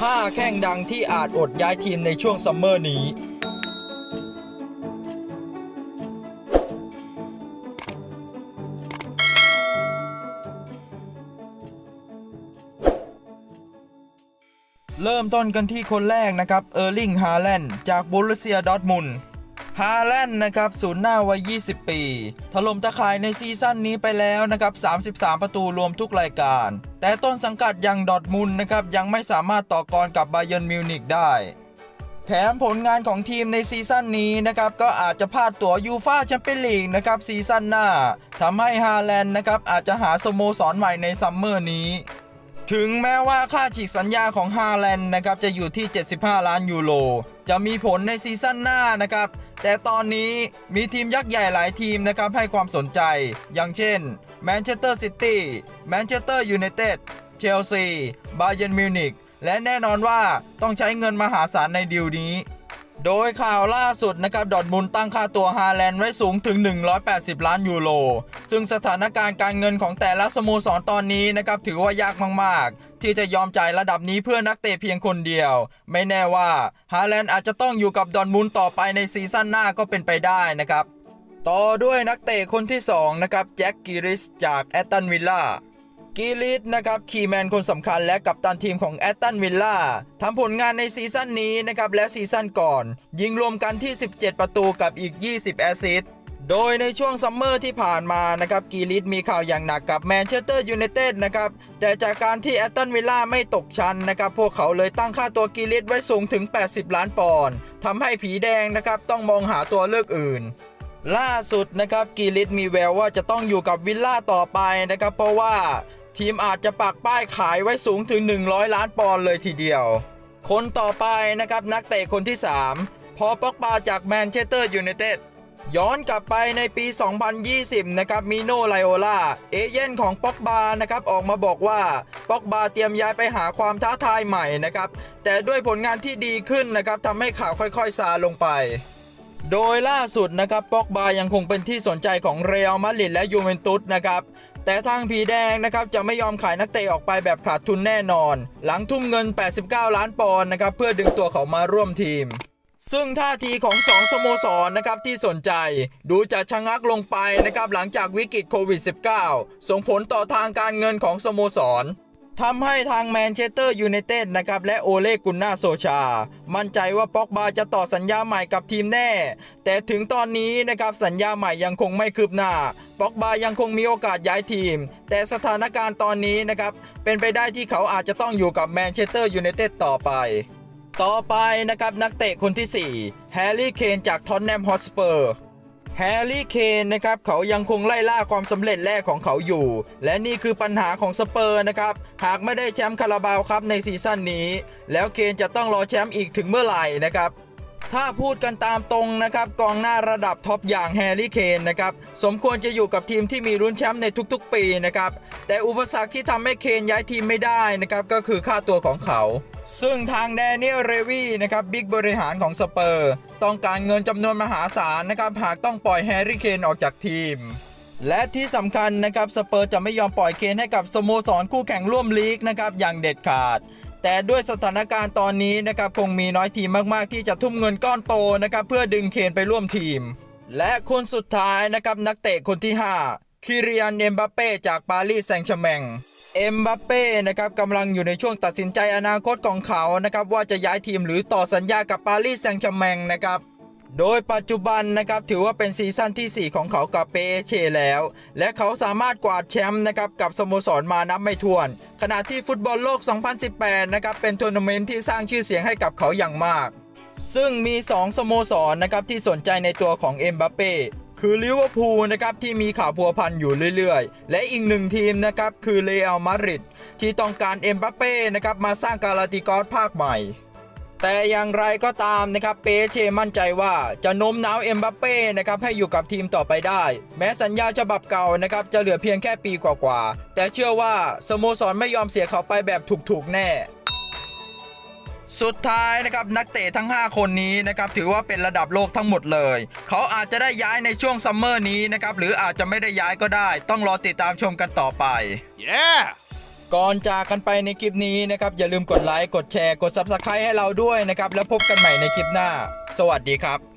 5 แข้งดังที่อาจอดย้ายทีมในช่วงซัมเมอร์นี้ เริ่มต้นกันที่คนแรกนะครับ เออร์ลิง ฮาแลนด์ จากบูรุเซียดอทมุน ฮาแลนด์นะครับศูนย์หน้าวัย 20 ปี ถล่มตะข่ายในซีซั่นนี้ไปแล้วนะครับ 33 ประตูรวมทุกรายการ แต่ต้นสังกัดอย่างดอร์ทมุนนะครับ ยังไม่สามารถต่อกรกับบาเยิร์นมิวนิกได้แถมผลงานของทีมในซีซั่นนี้นะครับ ก็อาจจะพลาดตัวยูฟาแชมเปี้ยนลีกนะครับซีซั่นหน้าทำให้ฮาแลนด์นะครับ อาจจะหาสโมสรใหม่ในซัมเมอร์นี้ ถึงแม้ว่าค่าฉีกสัญญาของฮาแลนด์นะครับ จะอยู่ที่ 75 ล้านยูโร จะมีผลในซีซั่นหน้านะครับ แต่ตอนนี้มีทีมยักษ์ใหญ่หลายทีมนะครับให้ความสนใจ อย่างเช่นแมนเชสเตอร์ซิตี้แมนเชสเตอร์ยูไนเต็ดเชลซีบาเยิร์นมิวนิกและแน่นอนว่าต้องใช้เงินมหาศาลในดีลนี้ โดยข่าวล่าสุดนะครับดอร์ทมุนด์ตั้งค่าตัวฮาแลนด์ไว้สูงถึง 180 ล้านยูโร ซึ่งสถานการณ์การเงินของแต่ละสโมสรตอนนี้นะครับถือว่ายากมาก ๆ ที่จะยอมจ่ายระดับนี้เพื่อนักเตะเพียงคนเดียว ไม่แน่ว่าฮาแลนด์อาจจะต้องอยู่กับดอร์ทมุนด์ต่อไปในซีซั่นหน้าก็เป็นไปได้นะครับต่อด้วยนักเตะคนที่2นะครับแจ็คกิริสจากแอตตันวิลล่า กีลิสนะครับคีแมนคนสำคัญและกัปตันทีมของแอตตันวิลล่าทำผลงานในซีซั่นนี้นะครับและซีซั่นก่อน ยิงรวมกันที่ 17 ประตูกับอีก 20 แอสซิสต์โดยในช่วงซัมเมอร์ที่ผ่านมานะครับกีลิสมีข่าวอย่างหนักกับแมนเชสเตอร์ยูไนเต็ดนะครับแต่จากการที่แอตตันวิลล่าไม่ตกชั้นนะครับพวกเขาเลยตั้งค่าตัวกีลิสไว้สูงถึง 80 ล้านปอนด์ทำให้ผีแดงนะครับต้องมองหาตัวเลือกอื่นล่าสุดนะครับกีลิสมีแววว่าจะต้องอยู่กับวิลล่าต่อไปนะครับ เพราะว่า ทีมอาจจะปักป้ายขายไว้สูงถึง 100 ล้านปอนด์เลยทีเดียว คนต่อไปนะครับนักเตะคนที่ 3 พอปอกบาจากแมนเชสเตอร์ยูไนเต็ดย้อนกลับไปในปี 2020 นะครับมิโนไลโอลาเอเย่นของป็อกบานะครับออกมาบอกว่าป็อกบาเตรียมย้ายไปหาความท้าทายใหม่นะครับ แต่ด้วยผลงานที่ดีขึ้นนะครับทำให้ข่าวค่อยๆซาลงไป โดยล่าสุดนะครับป็อกบายังคงเป็นที่สนใจของเรอัลมาดริดและยูเวนตุสนะครับ แต่ทางผีแดงนะครับจะไม่ยอมขายนักเตะออกไปแบบขาดทุนแน่นอน หลังทุ่มเงิน 89 ล้านปอนด์นะครับเพื่อดึงตัวเขามาร่วมทีมซึ่งท่าทีของ 2 สโมสรนะครับที่สนใจ ดูจะชะงักลงไปนะครับหลังจากวิกฤตโควิด -19 ส่งผลต่อทางการเงินของสโมสร ทำให้ทางแมนเชสเตอร์ยูไนเต็ดนะครับและโอเลกุนนาโซชา มั่นใจว่าป็อกบาจะต่อสัญญาใหม่กับทีมแน่ แต่ถึงตอนนี้นะครับสัญญาใหม่ยังคงไม่คืบหน้าป็อกบายังคงมีโอกาสย้ายทีม แต่สถานการณ์ตอนนี้นะครับเป็นไปได้ที่เขาอาจจะต้องอยู่กับแมนเชสเตอร์ยูไนเต็ดต่อไป ต่อไปนะครับนักเตะคนที่ 4 แฮร์รี่เคนจากท็อตแนมฮอตสเปอร์ แฮร์รี่เคนนะครับเขายังคงไล่ล่าความสำเร็จแรกของเขาอยู่ และนี่คือปัญหาของสเปอร์นะครับ หากไม่ได้แชมป์คาราบาวครับในซีซั่นนี้ แล้วเคนจะต้องรอแชมป์อีกถึงเมื่อไหร่นะครับถ้าพูดกันตามตรงนะครับกองหน้าระดับท็อปอย่างแฮร์รี่เคนนะครับสมควรจะอยู่กับทีมที่มีลุ้นแชมป์ในทุกๆ ปีนะครับแต่อุปสรรคที่ทำให้เคนย้ายทีมไม่ได้นะครับก็คือค่าตัวของเขา ซึ่งทางแดเนียลเรวีนะครับบิ๊กบริหารของสเปอร์ ต้องการเงินจำนวนมหาศาลนะครับหากต้องปล่อยแฮร์รี่เคนออกจากทีม และที่สำคัญนะครับสเปอร์จะไม่ยอมปล่อยเคนให้กับสโมสรคู่แข่งร่วมลีกนะครับอย่างเด็ดขาด แต่ด้วยสถานการณ์ตอนนี้นะครับคงมีน้อยทีมมากๆ ที่จะทุ่มเงินก้อนโตนะครับเพื่อดึงเคนไปร่วมทีม และคนสุดท้ายนะครับนักเตะคนที่ 5 คิริยันเอมบัปเป้จากปารีสแซงต์แชร์แมง เอ็มบัปเป้นะครับกำลังอยู่ในช่วงตัดสินใจอนาคตของเขานะครับว่าจะย้ายทีมหรือต่อสัญญากับปารีสแซงต์แชร์แมงนะครับโดยปัจจุบันนะครับถือว่าเป็นซีซั่นที่ 4 ของเขากับเปเชแล้ว และเขาสามารถกวาดแชมป์นะครับกับสโมสรมานับไม่ถ้วน ขณะที่ฟุตบอลโลก 2018 นะครับเป็นทัวร์นาเมนต์ที่สร้างชื่อเสียงให้กับเขาอย่างมาก ซึ่งมี 2 สโมสรนะครับที่สนใจในตัวของเอ็มบัปเป้ คือลิเวอร์พูลนะครับที่มีข่าวพัวพันอยู่เรื่อยๆ และอีกหนึ่งทีมนะครับคือเรอัลมาดริดที่ต้องการเอ็มบัปเป้นะครับมาสร้างการาติกอสภาคใหม่ แต่อย่างไรก็ตามนะครับเปเชมั่นใจว่าจะโน้มน้าวเอ็มบัปเป้นะครับให้อยู่กับทีมต่อไปได้ แม้สัญญาฉบับเก่านะครับจะเหลือเพียงแค่ปีกว่าๆแต่เชื่อว่าสโมสรไม่ยอมเสียเขาไปแบบถูกๆแน่ สุดท้ายนะครับนักเตะทั้ง 5 คนนี้นะครับถือว่าเป็นระดับโลกทั้งหมดเลย เขาอาจจะได้ย้ายในช่วงซัมเมอร์นี้นะครับหรืออาจจะไม่ได้ย้ายก็ได้ ต้องรอติดตามชมกันต่อไป Yeah! ก่อนจากกันไปในคลิปนี้นะครับ อย่าลืมกดไลค์ กดแชร์ กด Subscribe ให้เราด้วยนะครับ แล้วพบกันใหม่ในคลิปหน้า สวัสดีครับ